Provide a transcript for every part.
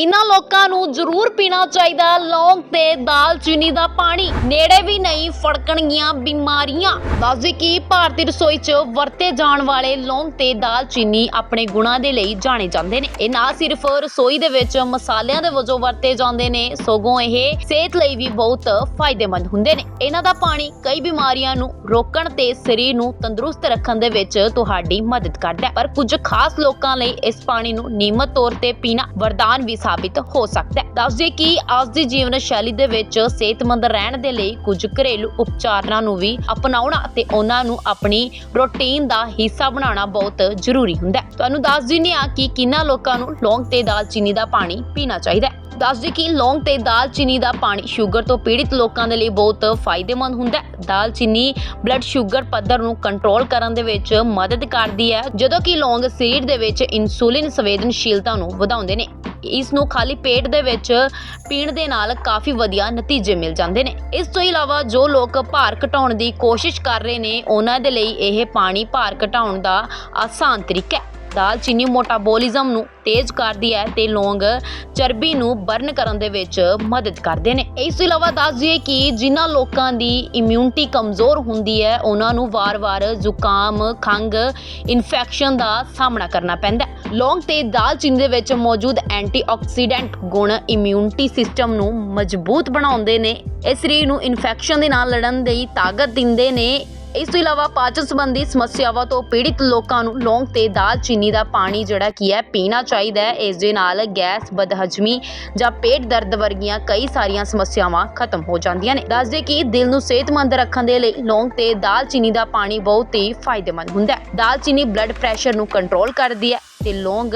ਇਹਨਾਂ ਲੋਕਾਂ ਨੂੰ ਜ਼ਰੂਰ ਪੀਣਾ ਚਾਹੀਦਾ ਲੌਂਗ ਤੇ ਦਾਲਚੀਨੀ ਦਾ ਪਾਣੀ। ਨੇੜੇ ਵੀ ਨਹੀਂ ਫੜਕਣਗੀਆਂ ਬਿਮਾਰੀਆਂ। ਦੱਸਦੇ ਕਿ ਭਾਰਤੀ ਰਸੋਈ 'ਚ ਵਰਤੇ ਜਾਣ ਵਾਲੇ ਲੌਂਗ ਤੇ ਦਾਲਚੀਨੀ ਆਪਣੇ ਗੁਣਾਂ ਦੇ ਲਈ ਜਾਣੇ ਜਾਂਦੇ ਨੇ। ਇਹ ਨਾ ਸਿਰਫ ਰਸੋਈ ਦੇ ਵਿੱਚ ਮਸਾਲਿਆਂ ਦੇ ਵਜੋਂ ਵਰਤੇ ਜਾਂਦੇ ਨੇ, ਸਗੋਂ ਇਹ ਸਿਹਤ ਲਈ ਵੀ ਬਹੁਤ ਫਾਇਦੇਮੰਦ ਹੁੰਦੇ ਨੇ। ਇਹਨਾਂ ਦਾ ਪਾਣੀ ਕਈ ਬਿਮਾਰੀਆਂ ਨੂੰ ਰੋਕਣ ਤੇ ਸਰੀਰ ਨੂੰ ਤੰਦਰੁਸਤ ਰੱਖਣ ਦੇ ਵਿੱਚ ਤੁਹਾਡੀ ਮਦਦ ਕਰਦਾ ਹੈ। ਪਰ ਕੁਝ ਖਾਸ ਲੋਕਾਂ ਲਈ ਇਸ ਪਾਣੀ ਨੂੰ ਨਿਯਮਤ ਤੌਰ ਤੇ ਪੀਣਾ ਵਰਦਾਨ ਵੀ ਸਾਬਿਤ ਹੋ ਸਕਦਾ ਹੈ। ਦੱਸਦੇ ਕਿ ਅੱਜ ਦੀ ਜੀਵਨ ਸ਼ੈਲੀ ਦੇ ਵਿੱਚ ਸਿਹਤਮੰਦ ਰਹਿਣ ਦੇ ਲਈ ਕੁਝ ਘਰੇਲੂ ਉਪਚਾਰਾਂ ਨੂੰ ਵੀ ਅਪਣਾਉਣਾ ਤੇ ਉਹਨਾਂ ਨੂੰ ਆਪਣੀ ਰੁਟੀਨ ਦਾ ਹਿੱਸਾ ਬਣਾਉਣਾ ਬਹੁਤ ਜ਼ਰੂਰੀ ਹੁੰਦਾ ਹੈ। ਤੁਹਾਨੂੰ ਦੱਸ ਦਿੰਦੇ ਹਾਂ ਕਿ ਕਿੰਨਾ ਲੋਕਾਂ ਨੂੰ ਲੌਂਗ ਤੇ ਦਾਲਚੀਨੀ ਦਾ ਪਾਣੀ ਪੀਣਾ ਚਾਹੀਦਾ ਹੈ। ਦੱਸਦੇ ਕਿ ਲੌਂਗ ਤੇ ਦਾਲਚੀਨੀ ਦਾ ਪਾਣੀ ਸ਼ੂਗਰ ਤੋਂ ਪੀੜਿਤ ਲੋਕਾਂ ਦੇ ਲਈ ਬਹੁਤ ਫਾਇਦੇਮੰਦ ਹੁੰਦਾ ਹੈ। ਦਾਲਚੀਨੀ ਬਲੱਡ ਸ਼ੂਗਰ ਪੱਧਰ ਨੂੰ ਕੰਟਰੋਲ ਕਰਨ ਦੇ ਵਿੱਚ ਮਦਦ ਕਰਦੀ ਹੈ, ਜਦੋਂ ਕਿ ਲੌਂਗ ਸਰੀਰ ਦੇ ਵਿੱਚ ਇਨਸੂਲਿਨ ਸੰਵੇਦਨਸ਼ੀਲਤਾ ਨੂੰ ਵਧਾਉਂਦੇ ਨੇ। ਇਸ ਨੂੰ ਖਾਲੀ ਪੇਟ ਦੇ ਵਿੱਚ ਪੀਣ ਦੇ ਨਾਲ ਕਾਫੀ ਵਧੀਆ ਨਤੀਜੇ ਮਿਲ ਜਾਂਦੇ ਨੇ। ਇਸ ਤੋਂ ਇਲਾਵਾ ਜੋ ਲੋਕ ਭਾਰ ਘਟਾਉਣ ਦੀ ਕੋਸ਼ਿਸ਼ ਕਰ ਰਹੇ ਨੇ, ਉਹਨਾਂ ਦੇ ਲਈ ਇਹ ਪਾਣੀ ਭਾਰ ਘਟਾਉਣ ਦਾ ਆਸਾਨ ਤਰੀਕਾ ਹੈ। ਦਾਲਚੀਨੀ ਮੋਟਾਬੋਲਿਜ਼ਮ ਨੂੰ ਤੇਜ਼ ਕਰਦੀ ਹੈ ਤੇ ਲੌਂਗ ਚਰਬੀ ਨੂੰ ਬਰਨ ਕਰਨ ਦੇ ਵਿੱਚ ਮਦਦ ਕਰਦੇ ਨੇ। ਇਸ ਤੋਂ ਇਲਾਵਾ ਦੱਸ ਦਈਏ ਕਿ ਜਿਨ੍ਹਾਂ ਲੋਕਾਂ ਦੀ ਇਮਿਊਨਿਟੀ ਕਮਜ਼ੋਰ ਹੁੰਦੀ ਹੈ, ਉਹਨਾਂ ਨੂੰ ਵਾਰ-ਵਾਰ ਜ਼ੁਕਾਮ ਖੰਗ ਇਨਫੈਕਸ਼ਨ ਦਾ ਸਾਹਮਣਾ ਕਰਨਾ ਪੈਂਦਾ ਹੈ। ਲੌਂਗ ਤੇ ਦਾਲਚੀਨੀ ਦੇ ਵਿੱਚ ਮੌਜੂਦ ਐਂਟੀਆਕਸੀਡੈਂਟ ਗੁਣ ਇਮਿਊਨਿਟੀ ਸਿਸਟਮ ਨੂੰ ਮਜ਼ਬੂਤ ਬਣਾਉਂਦੇ ਨੇ। ਇਹ ਸਰੀਰ ਨੂੰ ਇਨਫੈਕਸ਼ਨ ਦੇ ਨਾਲ ਲੜਨ ਦੀ ਤਾਕਤ ਦਿੰਦੇ ਨੇ। ਇਸ ਤੋਂ ਇਲਾਵਾ ਪਾਚਨ ਸੰਬੰਧੀ ਸਮੱਸਿਆਵਾਂ ਤੋਂ ਪੀੜਿਤ ਲੋਕਾਂ ਨੂੰ ਲੌਂਗ ਤੇ ਦਾਲਚੀਨੀ ਦਾ ਪਾਣੀ ਜਿਹੜਾ ਕੀ ਹੈ, ਪੀਣਾ ਚਾਹੀਦਾ ਹੈ। ਇਸ ਦੇ ਨਾਲ ਗੈਸ ਬਦਹਜਮੀ ਜਾਂ ਪੇਟ ਦਰਦ ਵਰਗੀਆਂ ਕਈ ਸਾਰੀਆਂ ਸਮੱਸਿਆਵਾਂ ਖਤਮ ਹੋ ਜਾਂਦੀਆਂ ਨੇ। ਦੱਸਦੇ ਕਿ ਦਿਲ ਨੂੰ ਸਿਹਤਮੰਦ ਰੱਖਣ ਦੇ ਲਈ ਲੌਂਗ ਤੇ ਦਾਲਚੀਨੀ ਦਾ ਪਾਣੀ ਬਹੁਤ ਹੀ ਫਾਇਦੇਮੰਦ ਹੁੰਦਾ ਹੈ। ਦਾਲਚੀਨੀ ਬਲੱਡ ਪ੍ਰੈਸ਼ਰ ਨੂੰ ਕੰਟਰੋਲ ਕਰਦੀ ਹੈ ਤੇ ਲੌਂਗ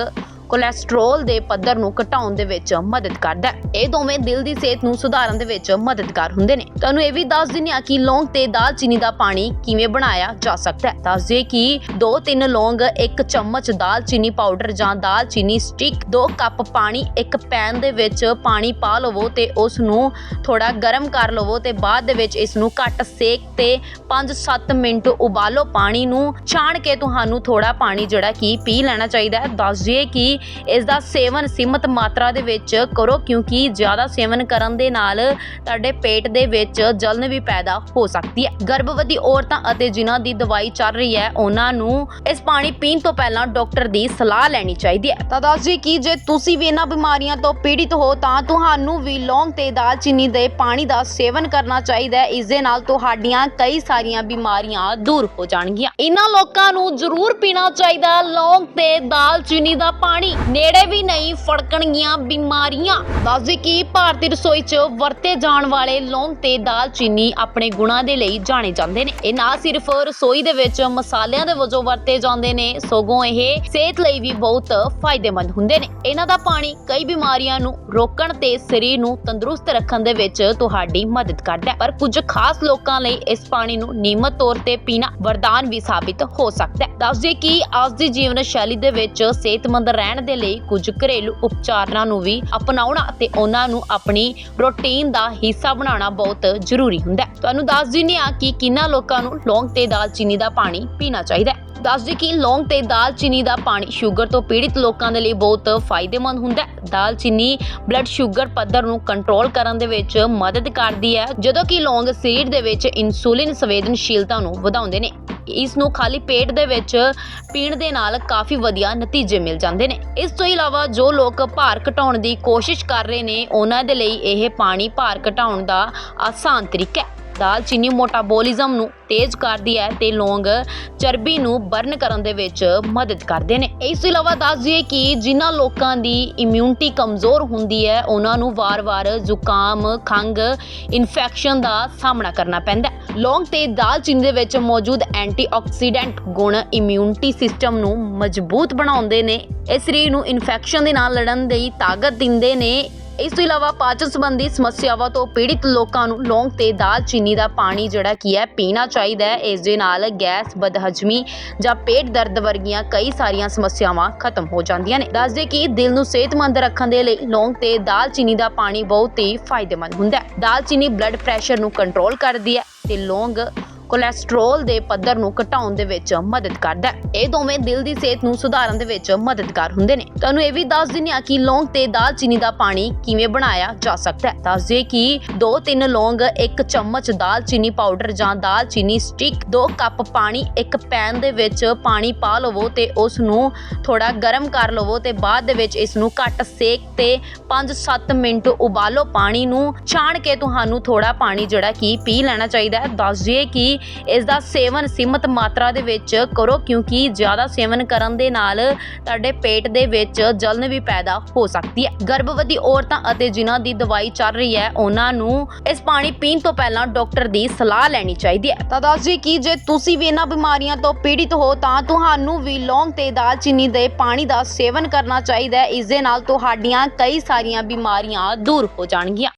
ਕੋਲੇਸਟ੍ਰੋਲ ਦੇ ਪੱਧਰ ਨੂੰ ਘਟਾਉਣ ਦੇ ਵਿੱਚ ਮਦਦ ਕਰਦਾ ਹੈ। ਇਹ ਦੋਵੇਂ ਦਿਲ ਦੀ ਸਿਹਤ ਨੂੰ ਸੁਧਾਰਨ ਦੇ ਵਿੱਚ ਮਦਦਗਾਰ ਹੁੰਦੇ ਨੇ। ਤੁਹਾਨੂੰ ਇਹ ਵੀ ਦੱਸ ਦਿੰਦੇ ਹਾਂ ਕਿ ਲੌਂਗ ਤੇ ਦਾਲਚੀਨੀ ਦਾ ਪਾਣੀ ਕਿਵੇਂ ਬਣਾਇਆ ਜਾ ਸਕਦਾ ਹੈ। ਦੱਸ ਦਈਏ ਕਿ 2-3 ਲੌਂਗ 1 ਚਮਚ ਦਾਲਚੀਨੀ ਪਾਊਡਰ ਜਾਂ ਦਾਲਚੀਨੀ ਸਟਿਕ 2 ਕੱਪ ਪਾਣੀ, ਇੱਕ ਪੈਨ ਦੇ ਵਿੱਚ ਪਾਣੀ ਪਾ ਲਵੋ ਤੇ ਉਸ ਨੂੰ ਥੋੜਾ ਗਰਮ ਕਰ ਲਵੋ ਤੇ ਬਾਅਦ ਦੇ ਵਿੱਚ ਇਸ ਨੂੰ ਘੱਟ ਸੇਕ ਤੇ 5-7 ਮਿੰਟ ਉਬਾਲੋ। ਪਾਣੀ ਨੂੰ ਛਾਣ ਕੇ ਤੁਹਾਨੂੰ ਥੋੜਾ ਪਾਣੀ ਜਿਹੜਾ ਕਿ ਪੀ ਲੈਣਾ ਚਾਹੀਦਾ ਹੈ। ਦੱਸ ਦਈਏ ਕਿ ਇਸ ਦਾ ਸੇਵਨ ਸੀਮਤ ਮਾਤਰਾ ਦੇ ਵਿੱਚ ਕਰੋ, ਕਿਉਂਕਿ ਜ਼ਿਆਦਾ ਸੇਵਨ ਕਰਨ ਦੇ ਨਾਲ ਤੁਹਾਡੇ ਪੇਟ ਦੇ ਵਿੱਚ ਜਲਨ ਵੀ ਪੈਦਾ ਹੋ ਸਕਦੀ ਹੈ। ਗਰਭਵਤੀ ਔਰਤਾਂ ਅਤੇ ਜਿਨ੍ਹਾਂ ਦੀ ਦਵਾਈ ਚੱਲ ਰਹੀ ਹੈ, ਉਹਨਾਂ ਨੂੰ ਇਸ ਪਾਣੀ ਪੀਣ ਤੋਂ ਪਹਿਲਾਂ ਡਾਕਟਰ ਦੀ ਸਲਾਹ ਲੈਣੀ ਚਾਹੀਦੀ ਹੈ। ਤਾਂ ਦੱਸ ਜੀ ਕਿ ਜੇ ਤੁਸੀਂ ਵੀ ਇਹਨਾਂ ਬਿਮਾਰੀਆਂ ਤੋਂ ਪੀੜਿਤ ਹੋ, ਤਾਂ ਤੁਹਾਨੂੰ ਵੀ ਲੌਂਗ ਤੇ ਦਾਲਚੀਨੀ ਦੇ ਪਾਣੀ ਦਾ ਸੇਵਨ ਕਰਨਾ ਚਾਹੀਦਾ ਹੈ। ਇਸ ਦੇ ਨਾਲ ਤੁਹਾਡੀਆਂ ਕਈ ਸਾਰੀਆਂ ਬਿਮਾਰੀਆਂ ਦੂਰ ਹੋ ਜਾਣਗੀਆਂ। ਇਹਨਾਂ ਲੋਕਾਂ ਨੂੰ ਜ਼ਰੂਰ ਪੀਣਾ ਚਾਹੀਦਾ ਲੌਂਗ ਤੇ ਦਾਲਚੀਨੀ ਦਾ ਪਾਣੀ ਨੇੜੇ ਵੀ ਨਹੀਂ ਫੜਕਣਗੀਆਂ ਬਿਮਾਰੀਆਂ। ਦੱਸਦੇ ਕਿ ਭਾਰਤੀ ਰਸੋਈ 'ਚ ਵਰਤੇ ਜਾਣ ਵਾਲੇ ਲੌਂਗ ਤੇ ਦਾਲਚੀਨੀ ਆਪਣੇ ਗੁਣਾਂ ਦੇ ਲਈ ਜਾਣੇ ਜਾਂਦੇ ਨੇ। ਇਹ ਨਾ ਸਿਰਫ ਰਸੋਈ ਦੇ ਵਿੱਚ ਮਸਾਲਿਆਂ ਦੇ ਵਜੋਂ ਵਰਤੇ ਜਾਂਦੇ ਨੇ, ਸਗੋਂ ਇਹ ਸਿਹਤ ਲਈ ਵੀ ਬਹੁਤ ਫਾਇਦੇਮੰਦ ਹੁੰਦੇ ਨੇ। ਇਹਨਾਂ ਦਾ ਪਾਣੀ ਕਈ ਬਿਮਾਰੀਆਂ ਨੂੰ ਰੋਕਣ ਤੇ ਸਰੀਰ ਨੂੰ ਤੰਦਰੁਸਤ ਰੱਖਣ ਦੇ ਵਿੱਚ ਤੁਹਾਡੀ ਮਦਦ ਕਰਦਾ ਹੈ। ਪਰ ਕੁਝ ਖਾਸ ਲੋਕਾਂ ਲਈ ਇਸ ਪਾਣੀ ਨੂੰ ਨਿਯਮਤ ਤੌਰ ਤੇ ਪੀਣਾ ਵਰਦਾਨ ਵੀ ਸਾਬਿਤ ਹੋ ਸਕਦਾ ਹੈ। ਦੱਸਦੇ ਕਿ ਅੱਜ ਦੀ ਜੀਵਨ ਸ਼ੈਲੀ ਦੇ ਵਿੱਚ ਸਿਹਤਮੰਦ ਰਹਿਣ ਦੇ ਲਈ ਕੁਝ ਘਰੇਲੂ ਉਪਚਾਰਾਂ ਨੂੰ ਵੀ ਅਪਣਾਉਣਾ ਤੇ ਉਹਨਾਂ ਨੂੰ ਆਪਣੀ ਰੁਟੀਨ ਦਾ ਹਿੱਸਾ ਬਣਾਉਣਾ ਬਹੁਤ ਜ਼ਰੂਰੀ ਹੁੰਦਾ ਹੈ। ਤੁਹਾਨੂੰ ਦੱਸ ਦਿੰਦੇ ਹਾਂ ਕਿ ਕਿੰਨਾ ਲੋਕਾਂ ਨੂੰ ਲੌਂਗ ਤੇ ਦਾਲਚੀਨੀ ਦਾ ਪਾਣੀ ਪੀਣਾ ਚਾਹੀਦਾ ਹੈ। ਦੱਸਦੇ ਕਿ ਲੌਂਗ ਤੇ ਦਾਲਚੀਨੀ ਦਾ ਪਾਣੀ ਸ਼ੂਗਰ ਤੋਂ ਪੀੜਿਤ ਲੋਕਾਂ ਦੇ ਲਈ ਬਹੁਤ ਫਾਇਦੇਮੰਦ ਹੁੰਦਾ ਹੈ। ਦਾਲਚੀਨੀ ਬਲੱਡ ਸ਼ੂਗਰ ਪੱਧਰ ਨੂੰ ਕੰਟਰੋਲ ਕਰਨ ਦੇ ਵਿੱਚ ਮਦਦ ਕਰਦੀ ਹੈ, ਜਦੋਂ ਕਿ ਲੌਂਗ ਸਰੀਰ ਦੇ ਵਿੱਚ ਇਨਸੂਲਿਨ ਸੰਵੇਦਨਸ਼ੀਲਤਾ ਨੂੰ ਵਧਾਉਂਦੇ ਨੇ। ਇਸ ਨੂੰ ਖਾਲੀ ਪੇਟ ਦੇ ਵਿੱਚ ਪੀਣ ਦੇ ਨਾਲ ਕਾਫੀ ਵਧੀਆ ਨਤੀਜੇ ਮਿਲ ਜਾਂਦੇ ਨੇ। ਇਸ ਤੋਂ ਇਲਾਵਾ ਜੋ ਲੋਕ ਭਾਰ ਘਟਾਉਣ ਦੀ ਕੋਸ਼ਿਸ਼ ਕਰ ਰਹੇ ਨੇ, ਉਹਨਾਂ ਦੇ ਲਈ ਇਹ ਪਾਣੀ ਭਾਰ ਘਟਾਉਣ ਦਾ ਆਸਾਨ ਤਰੀਕਾ ਹੈ। ਦਾਲਚੀਨੀ ਮੋਟਾਬੋਲਿਜ਼ਮ ਨੂੰ ਤੇਜ਼ ਕਰਦੀ ਹੈ ਤੇ ਲੌਂਗ ਚਰਬੀ ਨੂੰ ਬਰਨ ਕਰਨ ਦੇ ਵਿੱਚ ਮਦਦ ਕਰਦੇ ਨੇ। ਇਸ ਤੋਂ ਇਲਾਵਾ ਦੱਸ ਦਈਏ ਕਿ ਜਿਨ੍ਹਾਂ ਲੋਕਾਂ ਦੀ ਇਮਿਊਨਿਟੀ ਕਮਜ਼ੋਰ ਹੁੰਦੀ ਹੈ, ਉਹਨਾਂ ਨੂੰ ਵਾਰ-ਵਾਰ ਜ਼ੁਕਾਮ ਖੰਗ ਇਨਫੈਕਸ਼ਨ ਦਾ ਸਾਹਮਣਾ ਕਰਨਾ ਪੈਂਦਾ ਹੈ। ਲੌਂਗ ਤੇ ਦਾਲਚੀਨੀ ਦੇ ਵਿੱਚ ਮੌਜੂਦ ਐਂਟੀਆਕਸੀਡੈਂਟ ਗੁਣ ਇਮਿਊਨਿਟੀ ਸਿਸਟਮ ਨੂੰ ਮਜ਼ਬੂਤ ਬਣਾਉਂਦੇ ਨੇ। ਇਹ ਸਰੀਰ ਨੂੰ ਇਨਫੈਕਸ਼ਨ ਦੇ ਨਾਲ ਲੜਨ ਦੀ ਤਾਕਤ ਦਿੰਦੇ ਨੇ। ਇਸ ਤੋਂ ਇਲਾਵਾ ਪਾਚਨ ਸੰਬੰਧੀ ਸਮੱਸਿਆਵਾਂ ਤੋਂ ਪੀੜਿਤ ਲੋਕਾਂ ਨੂੰ ਲੌਂਗ ਤੇ ਦਾਲਚੀਨੀ ਦਾ ਪਾਣੀ ਜਿਹੜਾ ਕੀ ਹੈ, ਪੀਣਾ ਚਾਹੀਦਾ ਹੈ। ਇਸ ਦੇ ਨਾਲ ਗੈਸ, ਬਦਹਜਮੀ ਜਾਂ ਪੇਟ ਦਰਦ ਵਰਗੀਆਂ ਕਈ ਸਾਰੀਆਂ ਸਮੱਸਿਆਵਾਂ ਖਤਮ ਹੋ ਜਾਂਦੀਆਂ ਨੇ। ਦੱਸਦੇ ਕਿ ਦਿਲ ਨੂੰ ਸਿਹਤਮੰਦ ਰੱਖਣ ਦੇ ਲਈ ਲੌਂਗ ਤੇ ਦਾਲਚੀਨੀ ਦਾ ਪਾਣੀ ਬਹੁਤ ਹੀ ਫਾਇਦੇਮੰਦ ਹੁੰਦਾ ਹੈ। ਦਾਲਚੀਨੀ ਬਲੱਡ ਪ੍ਰੈਸ਼ਰ ਨੂੰ ਕੰਟਰੋਲ ਕਰਦੀ ਹੈ ਤੇ ਲੌਂਗ ਕੋਲੇਸਟ੍ਰੋਲ ਦੇ ਪੱਧਰ ਨੂੰ ਘਟਾਉਣ ਦੇ ਵਿੱਚ ਮਦਦ ਕਰਦਾ ਹੈ। ਇਹ ਦੋਵੇਂ ਦਿਲ ਦੀ ਸਿਹਤ ਨੂੰ ਸੁਧਾਰਨ ਦੇ ਵਿੱਚ ਮਦਦਗਾਰ ਹੁੰਦੇ ਨੇ। ਤੁਹਾਨੂੰ ਇਹ ਵੀ ਦੱਸ ਦਿੰਦੇ ਹਾਂ ਕਿ ਲੌਂਗ ਤੇ ਦਾਲਚੀਨੀ ਦਾ ਪਾਣੀ ਕਿਵੇਂ ਬਣਾਇਆ ਜਾ ਸਕਦਾ ਹੈ। ਦੱਸ ਦਈਏ ਕਿ 2-3 ਲੌਂਗ 1 ਚਮਚ ਦਾਲਚੀਨੀ ਪਾਊਡਰ ਜਾਂ ਦਾਲਚੀਨੀ ਸਟਿਕ 2 ਕੱਪ ਪਾਣੀ, ਇੱਕ ਪੈਨ ਦੇ ਵਿੱਚ ਪਾਣੀ ਪਾ ਲਵੋ ਤੇ ਉਸ ਨੂੰ ਥੋੜਾ ਗਰਮ ਕਰ ਲਵੋ ਤੇ ਬਾਅਦ ਦੇ ਵਿੱਚ ਇਸ ਨੂੰ ਘੱਟ ਸੇਕ ਤੇ 5-7 ਮਿੰਟ ਉਬਾਲੋ। ਪਾਣੀ ਨੂੰ ਛਾਣ ਕੇ ਤੁਹਾਨੂੰ ਥੋੜਾ ਪਾਣੀ ਜਿਹੜਾ ਕਿ ਪੀ ਲੈਣਾ ਚਾਹੀਦਾ ਹੈ। ਦੱਸ ਦਈਏ ਕਿ ਇਸ ਦਾ ਸੇਵਨ ਸੀਮਤ ਮਾਤਰਾ ਦੇ ਵਿੱਚ ਕਰੋ, ਕਿਉਂਕਿ ਜ਼ਿਆਦਾ ਸੇਵਨ ਕਰਨ ਦੇ ਨਾਲ ਤੁਹਾਡੇ ਪੇਟ ਦੇ ਵਿੱਚ ਜਲਨ ਵੀ ਪੈਦਾ ਹੋ ਸਕਦੀ ਹੈ। ਗਰਭਵਤੀ ਔਰਤਾਂ ਅਤੇ ਜਿਨ੍ਹਾਂ ਦੀ ਦਵਾਈ ਚੱਲ ਰਹੀ ਹੈ, ਉਹਨਾਂ ਨੂੰ ਇਸ ਪਾਣੀ ਪੀਣ ਤੋਂ ਪਹਿਲਾਂ ਡਾਕਟਰ ਦੀ ਸਲਾਹ ਲੈਣੀ ਚਾਹੀਦੀ ਹੈ। ਤਾਂ ਦੱਸ ਦਈਏ ਕਿ ਜੇ ਤੁਸੀਂ ਵੀ ਇਹਨਾਂ ਬਿਮਾਰੀਆਂ ਤੋਂ ਪੀੜਿਤ ਹੋ, ਤਾਂ ਤੁਹਾਨੂੰ ਵੀ ਲੌਂਗ ਤੇ ਦਾਲਚੀਨੀ ਦੇ ਪਾਣੀ ਦਾ ਸੇਵਨ ਕਰਨਾ ਚਾਹੀਦਾ ਹੈ। ਇਸ ਦੇ ਨਾਲ ਤੁਹਾਡੀਆਂ ਕਈ ਸਾਰੀਆਂ ਬਿਮਾਰੀਆਂ ਦੂਰ ਹੋ ਜਾਣਗੀਆਂ।